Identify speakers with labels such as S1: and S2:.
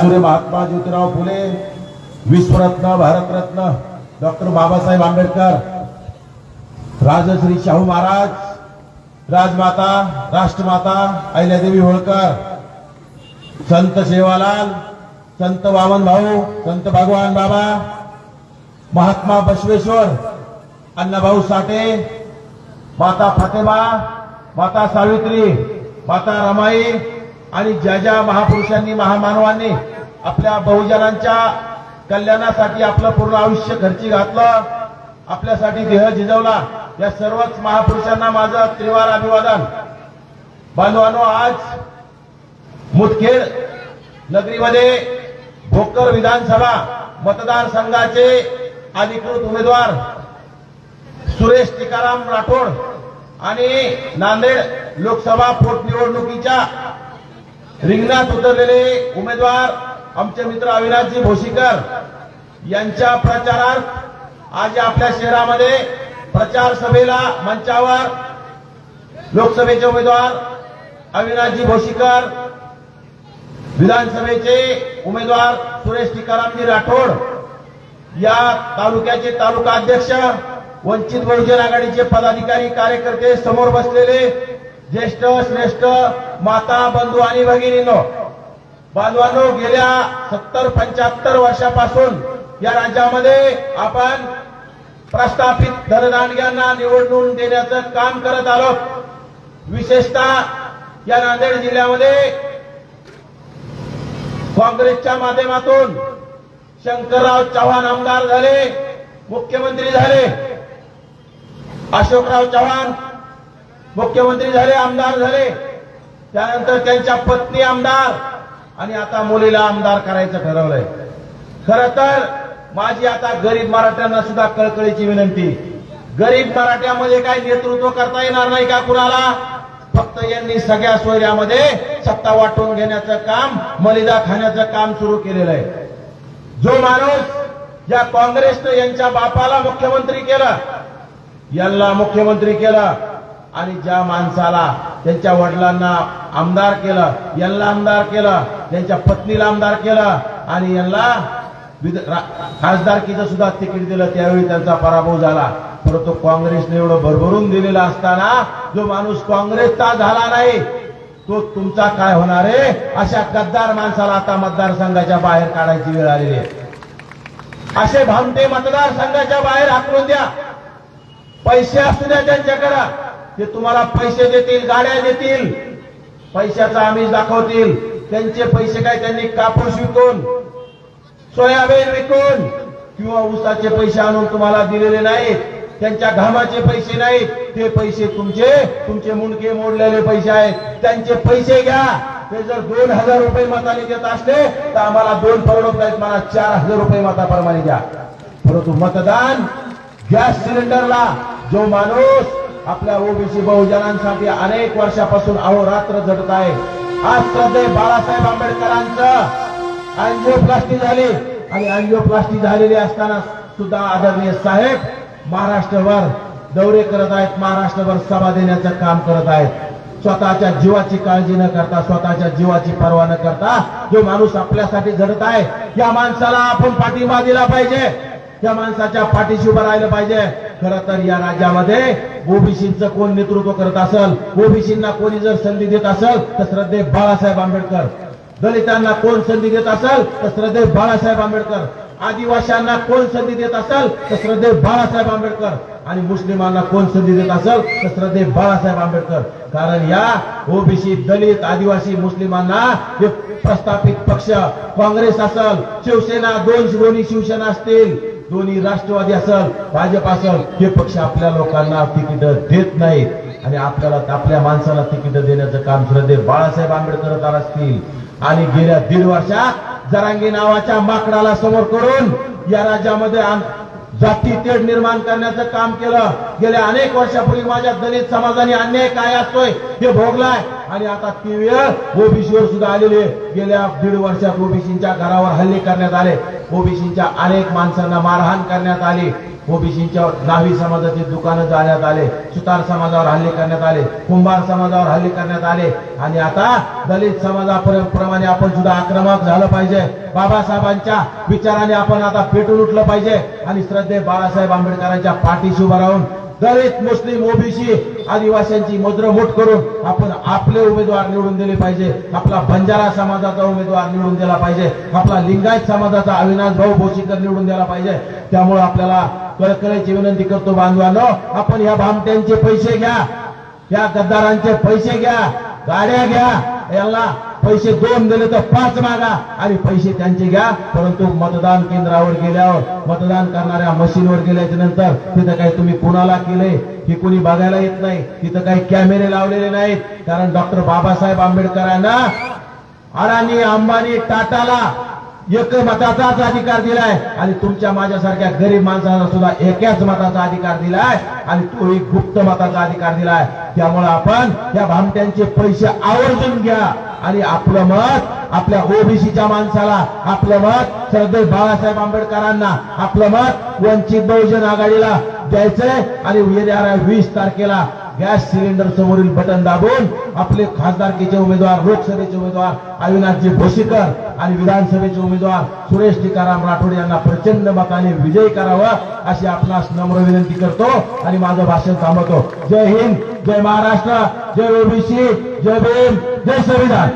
S1: क्रांतीसूर्य महात्मा ज्योतिराव फुले विश्वरत्न भारतरत्न डॉक्टर बाबासाहेब आंबेडकर राजश्री शाहू महाराज राजमाता राष्ट्रमाता अहिल्यादेवी होळकर संत सेवालाल संत वामन भाऊ संत भगवान बाबा महात्मा बसवेश्वर अण्णाभाऊ साठे माता फातेमा माता सावित्री माता रमाई आणि ज्या ज्या महापुरुषांनी महामानवांनी आपल्या बहुजनांच्या कल्याणासाठी आपलं पूर्ण आयुष्य खर्ची घातलं आपल्यासाठी देह झिजवला या सर्वच महापुरुषांना माझं त्रिवार अभिवादन. बांधवानो आज मुदखेड नगरीमध्ये भोकर विधानसभा मतदारसंघाचे अधिकृत उमेदवार सुरेश टिकाराम राठोड आणि नांदेड लोकसभा पोटनिवडणुकीच्या रिंगणात उतरलेले उमेदवार आमचे मित्र अविनाशजी भोशीकर यांच्या प्रचारार्थ आज आपल्या शहरामध्ये प्रचार सभेला मंचावर लोकसभेचे उमेदवार अविनाशजी भोशीकर विधानसभेचे उमेदवार सुरेश टिकारामजी राठोड या तालुक्याचे तालुका अध्यक्ष वंचित बहुजन आघाडीचे पदाधिकारी कार्यकर्ते समोर बसलेले ज्येष्ठ श्रेष्ठ माता बंधू आणि भगिनींनो बांधवांनो गेल्या सत्तर पंच्याहत्तर वर्षापासून या राज्यामध्ये आपण प्रस्थापित धनदांडग्यांना निवडून देण्याचं काम करत आलो. विशेषतः या नांदेड जिल्ह्यामध्ये काँग्रेसच्या माध्यमातून शंकरराव चव्हाण आमदार झाले मुख्यमंत्री झाले. अशोकराव चव्हाण मुख्यमंत्री झाले आमदार झाले. त्यानंतर त्यांच्या पत्नी आमदार. आणि आता मुलीला आमदार करायचं ठरवलंय. खर तर माझी आता गरीब मराठ्यांना सुद्धा कळकळीची विनंती. गरीब मराठ्यामध्ये काय नेतृत्व करता येणार नाही का कुणाला? फक्त यांनी सगळ्या सोयऱ्यामध्ये सत्ता वाटून घेण्याचं काम मलिदा खाण्याचं काम सुरू केलेलं आहे. जो माणूस या काँग्रेसनं यांच्या बापाला मुख्यमंत्री केला यांना मुख्यमंत्री केला आणि ज्या माणसाला त्यांच्या वडिलांना आमदार केलं यांना आमदार केलं त्यांच्या पत्नीला आमदार केलं आणि यांना खासदारकीचं सुद्धा तिकीट दिलं त्यावेळी त्यांचा पराभव झाला. परंतु काँग्रेसने एवढं भरभरून दिलेलं असताना जो माणूस काँग्रेसचा झाला नाही तो तुमचा काय होणार आहे? अशा गद्दार माणसाला आता मतदारसंघाच्या बाहेर काढायची वेळ आलेली आहे. असे भामटे मतदारसंघाच्या बाहेर हाकलून द्या. पैसे असू द्या त्यांच्याकडं. ते तुम्हाला पैसे देतील गाड्या देतील. पैशाचा आमिष दाखवतील. त्यांचे पैसे काय त्यांनी कापूस विकून सोयाबीन विकून किंवा ऊसाचे पैसे आणून तुम्हाला दिलेले नाहीत. त्यांच्या घामाचे पैसे नाहीत. ते पैसे तुमचे तुमचे मुंडके मोडलेले पैसे आहेत. त्यांचे पैसे घ्या. ते जर दोन हजार रुपये मताने देत असले तर आम्हाला दोन परवडत नाहीत. मला चार हजार रुपये मताप्रमाणे द्या. परंतु मतदान गॅस सिलेंडरला जो माणूस आपल्या ओबीसी बहुजनांसाठी अनेक वर्षापासून अहोरात्र झटत आहे. आज श्रद्धे बाळासाहेब आंबेडकरांचं अँजिओप्लास्टी झाली. आणि अँजिओप्लास्टी झालेली असताना सुद्धा आदरणीय साहेब महाराष्ट्रभर दौरे करत आहेत महाराष्ट्रभर सभा देण्याचं काम करत आहेत. स्वतःच्या जीवाची काळजी न करता स्वतःच्या जीवाची पर्वा न करता जो माणूस आपल्यासाठी झडत आहे या माणसाला आपण पाठिंबा दिला पाहिजे. त्या माणसाच्या पाठीशी उभं राहिलं पाहिजे. खर तर या राज्यामध्ये ओबीसीचं कोण नेतृत्व करत असेल ओबीसींना कोणी जर संधी देत असेल तर श्रद्धे बाळासाहेब आंबेडकर. दलितांना कोण संधी देत असेल तर श्रद्धे बाळासाहेब आंबेडकर. आदिवाशांना कोण संधी देत असेल तर श्रद्धे बाळासाहेब आंबेडकर. आणि मुस्लिमांना कोण संधी देत असेल तर श्रद्धे बाळासाहेब आंबेडकर. कारण या ओबीसी दलित आदिवासी मुस्लिमांना हे प्रस्थापित पक्ष काँग्रेस असेल शिवसेना दोन दोन्ही शिवसेना असतील दोन्ही राष्ट्रवादी असल भाजप असल हे पक्ष आपल्या लोकांना तिकीट देत नाहीत. आणि आपल्याला आपल्या माणसाला तिकीट देण्याचं काम श्रद्धे बाळासाहेब आंबेडकर करत असतील. आणि गेल्या दीड वर्षात जरांगी नावाच्या माकडाला समोर करून या राज्यामध्ये जाती तेढ निर्माण करण्याचं काम केलं. गेल्या अनेक वर्षापूर्वी माझ्या दलित समाजाने अन्याय काय असतोय हे भोगलाय. आणि आता ती वेळ ओबीसीवर सुद्धा आलेली गेल्या दीड वर्षात ओबीसीच्या घरावर हल्ले करण्यात आले. ओबीसीच्या अनेक माणसांना मारहाण करण्यात आली. ओबीसीच्या नावी समाजाची दुकानं जाण्यात आले. सुतार समाजावर हल्ले करण्यात आले. कुंभार समाजावर हल्ले करण्यात आले. आणि आता दलित समाजाप्रमाणे आपण सुद्धा आक्रमक झालं पाहिजे. बाबासाहेबांच्या विचाराने आपण आता पेटून उठलं पाहिजे. आणि श्रद्धे बाळासाहेब आंबेडकरांच्या पाठीशी उभं राहून दलित मुस्लिम ओबीसी आदिवासींची मुद्रमुठ करून आपण आपले उमेदवार निवडून दिले पाहिजे. आपला बंजारा समाजाचा उमेदवार निवडून दिला पाहिजे. आपला लिंगायत समाजाचा अविनाश भाऊ भोशीकर निवडून दिला पाहिजे. त्यामुळे आपल्याला कळकळीची विनंती करतो बांधवांनो आपण या भामट्यांचे पैसे घ्या. या गद्दारांचे पैसे घ्या. गाड्या घ्या. यांना पैसे दोन दिले तर पाच मागा आणि पैसे त्यांचे घ्या. परंतु मतदान केंद्रावर गेल्यावर मतदान करणाऱ्या मशीनवर गेल्याच्यानंतर तिथं काही तुम्ही कुणाला केले हे कोणी बघायला येत नाही. तिथं काही कॅमेरे लावलेले नाहीत. कारण डॉक्टर बाबासाहेब आंबेडकरांना अडाणी अंबानी टाटाला एक मताचाच अधिकार दिलाय. आणि तुमच्या माझ्यासारख्या गरीब माणसाला सुद्धा एकाच मताचा अधिकार दिलाय. आणि तो एक गुप्त मताचा अधिकार दिलाय. त्यामुळे आपण या भामट्यांचे पैसे आवर्जून घ्या. आणि आपलं मत आपल्या ओबीसीच्या माणसाला आपलं मत श्रद्धे बाळासाहेब आंबेडकरांना आपलं मत वंचित बहुजन आघाडीला द्यायचंय आणि येणाऱ्या वीस तारखेला गॅस सिलेंडर समोरील बटन दाबून आपले खासदारकीचे उमेदवार लोकसभेचे उमेदवार अविनाशजी भोशीकर आणि विधानसभेचे उमेदवार सुरेश टिकाराम राठोड यांना प्रचंड मताने विजयी करावं अशी आपणास नम्र विनंती करतो आणि माझं भाषण थांबवतो. जय हिंद जय महाराष्ट्र जय ओबीसी जय भीम जय संविधान.